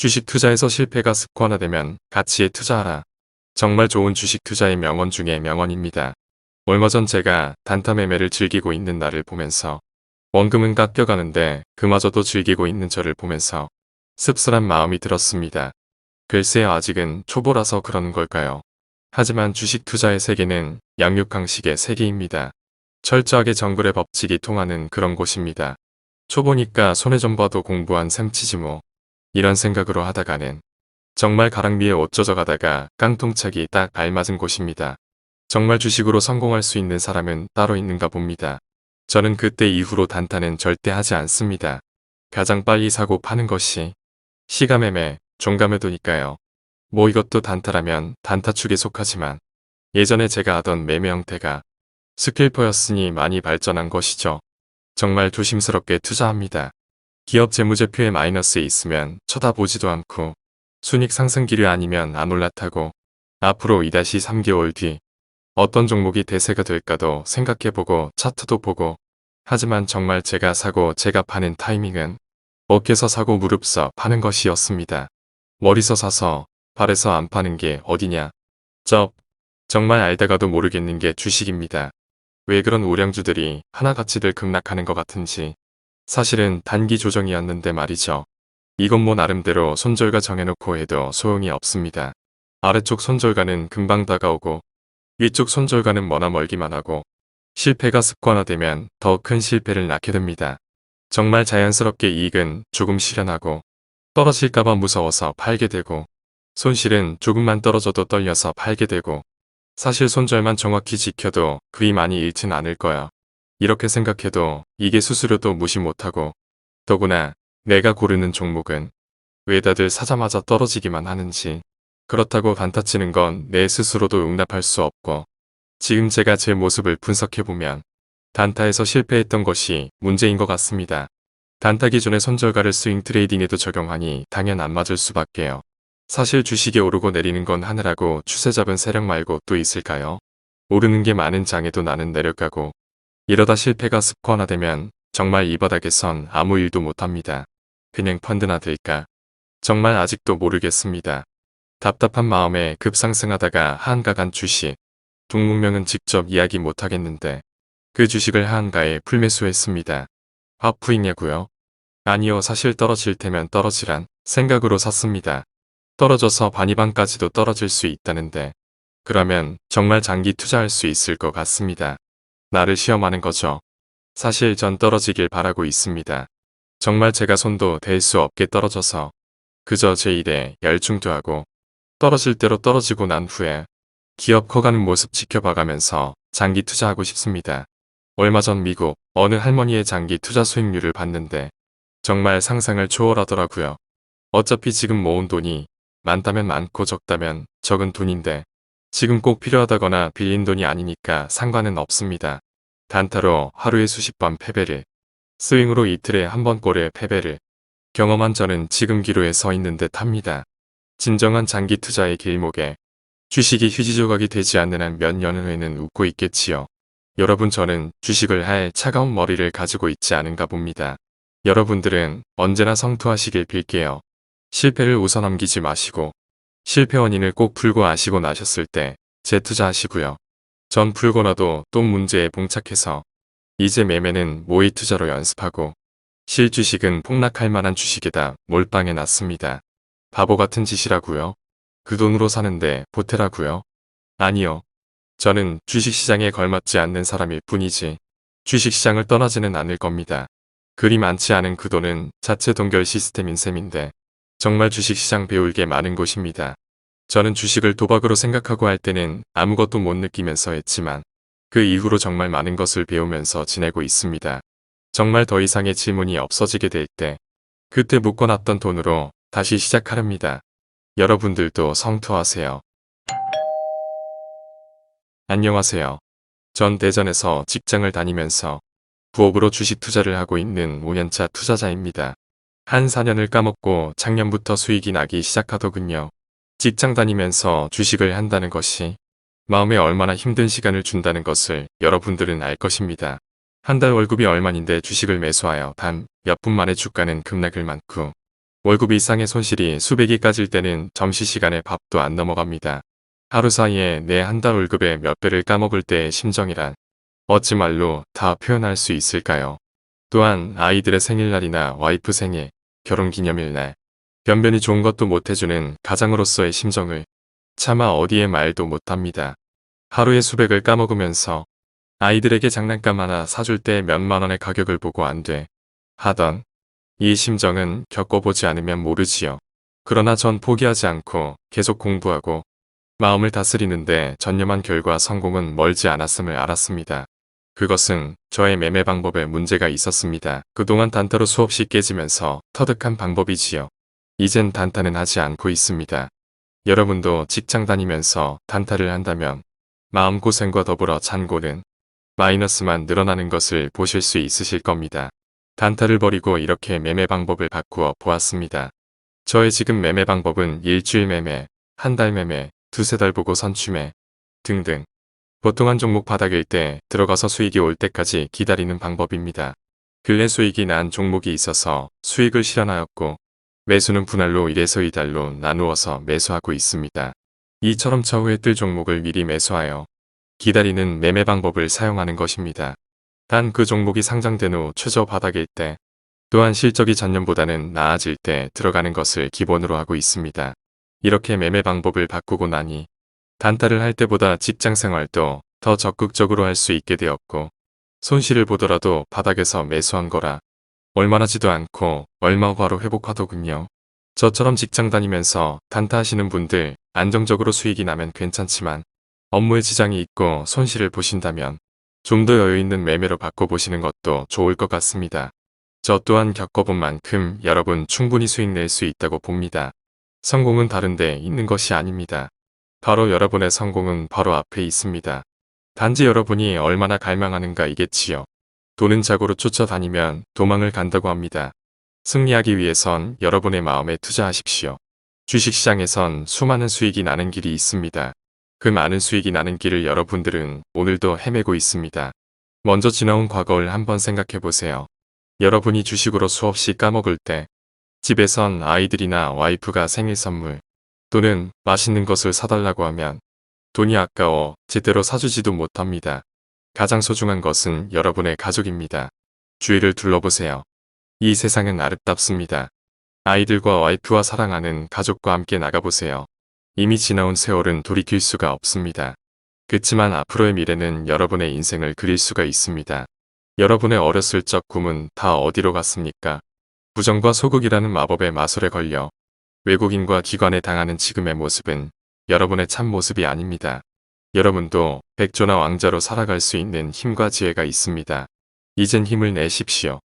주식 투자에서 실패가 습관화되면 가치에 투자하라. 정말 좋은 주식 투자의 명언 중에 명언입니다. 얼마 전 제가 단타 매매를 즐기고 있는 나를 보면서 원금은 깎여가는데 그마저도 즐기고 있는 저를 보면서 씁쓸한 마음이 들었습니다. 글쎄요 아직은 초보라서 그러는 걸까요? 하지만 주식 투자의 세계는 양육강식의 세계입니다. 철저하게 정글의 법칙이 통하는 그런 곳입니다. 초보니까 손에 좀 봐도 공부한 셈치지 뭐. 이런 생각으로 하다가는 정말 가랑비에 옷 젖어가다가 깡통차기 딱 알맞은 곳입니다. 정말 주식으로 성공할 수 있는 사람은 따로 있는가 봅니다. 저는 그때 이후로 단타는 절대 하지 않습니다. 가장 빨리 사고 파는 것이 시가매매, 종가매도니까요. 뭐 이것도 단타라면 단타 축에 속하지만 예전에 제가 하던 매매 형태가 스킬퍼였으니 많이 발전한 것이죠. 정말 조심스럽게 투자합니다. 기업 재무제표에 마이너스에 있으면 쳐다보지도 않고 순익 상승기류 아니면 안 올라타고 앞으로 2-3개월 뒤 어떤 종목이 대세가 될까도 생각해보고 차트도 보고 하지만 정말 제가 사고 제가 파는 타이밍은 어깨서 사고 무릎서 파는 것이었습니다. 머리서 사서 발에서 안 파는 게 어디냐. 쩝. 정말 알다가도 모르겠는 게 주식입니다. 왜 그런 우량주들이 하나같이들 급락하는 것 같은지. 사실은 단기 조정이었는데 말이죠. 이건 뭐 나름대로 손절가 정해놓고 해도 소용이 없습니다. 아래쪽 손절가는 금방 다가오고 위쪽 손절가는 머나 멀기만 하고 실패가 습관화되면 더 큰 실패를 낳게 됩니다. 정말 자연스럽게 이익은 조금 실현하고 떨어질까봐 무서워서 팔게 되고 손실은 조금만 떨어져도 떨려서 팔게 되고 사실 손절만 정확히 지켜도 그리 많이 잃진 않을 거야. 이렇게 생각해도 이게 수수료도 무시 못하고 더구나 내가 고르는 종목은 왜 다들 사자마자 떨어지기만 하는지 그렇다고 단타치는 건 내 스스로도 용납할 수 없고 지금 제가 제 모습을 분석해보면 단타에서 실패했던 것이 문제인 것 같습니다. 단타 기존의 손절가를 스윙 트레이딩에도 적용하니 당연 안 맞을 수밖에요. 사실 주식이 오르고 내리는 건 하늘하고 추세 잡은 세력 말고 또 있을까요? 오르는 게 많은 장에도 나는 내려가고 이러다 실패가 습관화되면 정말 이 바닥에선 아무 일도 못합니다. 그냥 펀드나 될까? 정말 아직도 모르겠습니다. 답답한 마음에 급상승하다가 하한가간 주식. 동문명은 직접 이야기 못하겠는데 그 주식을 하한가에 풀매수했습니다. 화푸이냐고요? 아니요 사실 떨어질 테면 떨어지란 생각으로 샀습니다. 떨어져서 반이반까지도 떨어질 수 있다는데 그러면 정말 장기 투자할 수 있을 것 같습니다. 나를 시험하는 거죠. 사실 전 떨어지길 바라고 있습니다. 정말 제가 손도 댈 수 없게 떨어져서 그저 제 일에 열중도 떨어질 대로 떨어지고 난 후에 기업 커가는 모습 지켜봐가면서 장기 투자하고 싶습니다. 얼마 전 미국 어느 할머니의 장기 투자 수익률을 봤는데 정말 상상을 초월하더라고요. 어차피 지금 모은 돈이 많다면 많고 적다면 적은 돈인데 지금 꼭 필요하다거나 빌린 돈이 아니니까 상관은 없습니다. 단타로 하루에 수십 번 패배를 스윙으로 이틀에 한 번 꼴의 패배를 경험한 저는 지금 기로에 서 있는 듯 합니다. 진정한 장기 투자의 길목에 주식이 휴지 조각이 되지 않는 한 몇 년 후에는 웃고 있겠지요. 여러분 저는 주식을 할 차가운 머리를 가지고 있지 않은가 봅니다. 여러분들은 언제나 성투하시길 빌게요. 실패를 남기지 마시고 실패 원인을 꼭 풀고 아시고 나셨을 때 재투자하시고요. 전 풀고 나도 또 문제에 봉착해서 이제 매매는 모의 투자로 연습하고 실 주식은 폭락할 만한 주식에다 몰빵해 놨습니다. 바보 같은 짓이라고요? 그 돈으로 사는데 보태라고요? 아니요. 저는 주식시장에 걸맞지 않는 사람일 뿐이지 주식시장을 떠나지는 않을 겁니다. 그리 많지 않은 그 돈은 자체 동결 시스템인 셈인데 정말 주식시장 배울 게 많은 곳입니다. 저는 주식을 도박으로 생각하고 할 때는 아무것도 못 느끼면서 했지만 그 이후로 정말 많은 것을 배우면서 지내고 있습니다. 정말 더 이상의 질문이 없어지게 될 때 그때 묶어놨던 돈으로 다시 시작하렵니다. 여러분들도 성투하세요. 안녕하세요. 전 대전에서 직장을 다니면서 부업으로 주식 투자를 하고 있는 5년차 투자자입니다. 한 4년을 까먹고 작년부터 수익이 나기 시작하더군요. 직장 다니면서 주식을 한다는 것이 마음에 얼마나 힘든 시간을 준다는 것을 여러분들은 알 것입니다. 한 달 월급이 얼마인데 주식을 매수하여 단 몇 분 만에 주가는 급락을 많고 월급 이상의 손실이 수백이 까질 때는 점심시간에 밥도 안 넘어갑니다. 하루 사이에 내 한 달 월급의 몇 배를 까먹을 때의 심정이란 어찌 말로 다 표현할 수 있을까요? 또한 아이들의 생일날이나 와이프 생일, 결혼기념일날 변변히 좋은 것도 못해주는 가장으로서의 심정을 차마 어디에 말도 못합니다. 하루에 수백을 까먹으면서 아이들에게 장난감 하나 사줄 때 몇만 원의 가격을 보고 안 돼. 하던 이 심정은 겪어보지 않으면 모르지요. 그러나 전 포기하지 않고 계속 공부하고 마음을 다스리는데 전념한 결과 성공은 멀지 않았음을 알았습니다. 그것은 저의 매매 방법에 문제가 있었습니다. 그동안 단타로 수없이 깨지면서 터득한 방법이지요. 이젠 단타는 하지 않고 있습니다. 여러분도 직장 다니면서 단타를 한다면 마음고생과 더불어 잔고는 마이너스만 늘어나는 것을 보실 수 있으실 겁니다. 단타를 버리고 이렇게 매매 방법을 바꾸어 보았습니다. 저의 지금 매매 방법은 일주일 매매, 한 달 매매, 두세 달 보고 선취매 등등 보통 한 종목 바닥일 때 들어가서 수익이 올 때까지 기다리는 방법입니다. 근래 수익이 난 종목이 있어서 수익을 실현하였고 매수는 분할로 1에서 2달로 나누어서 매수하고 있습니다. 이처럼 차후에 뜰 종목을 미리 매수하여 기다리는 매매 방법을 사용하는 것입니다. 단 그 종목이 상장된 후 최저 바닥일 때 또한 실적이 전년보다는 나아질 때 들어가는 것을 기본으로 하고 있습니다. 이렇게 매매 방법을 바꾸고 나니 단타를 할 때보다 직장 생활도 더 적극적으로 할 수 있게 되었고 손실을 보더라도 바닥에서 매수한 거라 얼마나 지도 않고 얼마 후바로 회복하더군요. 저처럼 직장 다니면서 단타 하시는 분들 안정적으로 수익이 나면 괜찮지만 업무에 지장이 있고 손실을 보신다면 좀 더 여유 있는 매매로 바꿔보시는 것도 좋을 것 같습니다. 저 또한 겪어본 만큼 여러분 충분히 수익 낼 수 있다고 봅니다. 성공은 다른데 있는 것이 아닙니다. 바로 여러분의 성공은 바로 앞에 있습니다. 단지 여러분이 얼마나 갈망하는가이겠지요. 돈은 자고로 쫓아다니면 도망을 간다고 합니다. 승리하기 위해선 여러분의 마음에 투자하십시오. 주식시장에선 수많은 수익이 나는 길이 있습니다. 그 많은 수익이 나는 길을 여러분들은 오늘도 헤매고 있습니다. 먼저 지나온 과거를 한번 생각해 보세요. 여러분이 주식으로 수없이 까먹을 때 집에선 아이들이나 와이프가 생일 선물 또는 맛있는 것을 사달라고 하면 돈이 아까워 제대로 사주지도 못합니다. 가장 소중한 것은 여러분의 가족입니다. 주위를 둘러보세요. 이 세상은 아름답습니다. 아이들과 와이프와 사랑하는 가족과 함께 나가보세요. 이미 지나온 세월은 돌이킬 수가 없습니다. 그치만 앞으로의 미래는 여러분의 인생을 그릴 수가 있습니다. 여러분의 어렸을 적 꿈은 다 어디로 갔습니까? 부정과 소극이라는 마법의 마술에 걸려 외국인과 기관에 당하는 지금의 모습은 여러분의 참 모습이 아닙니다. 여러분도 백조나 왕자로 살아갈 수 있는 힘과 지혜가 있습니다. 이젠 힘을 내십시오.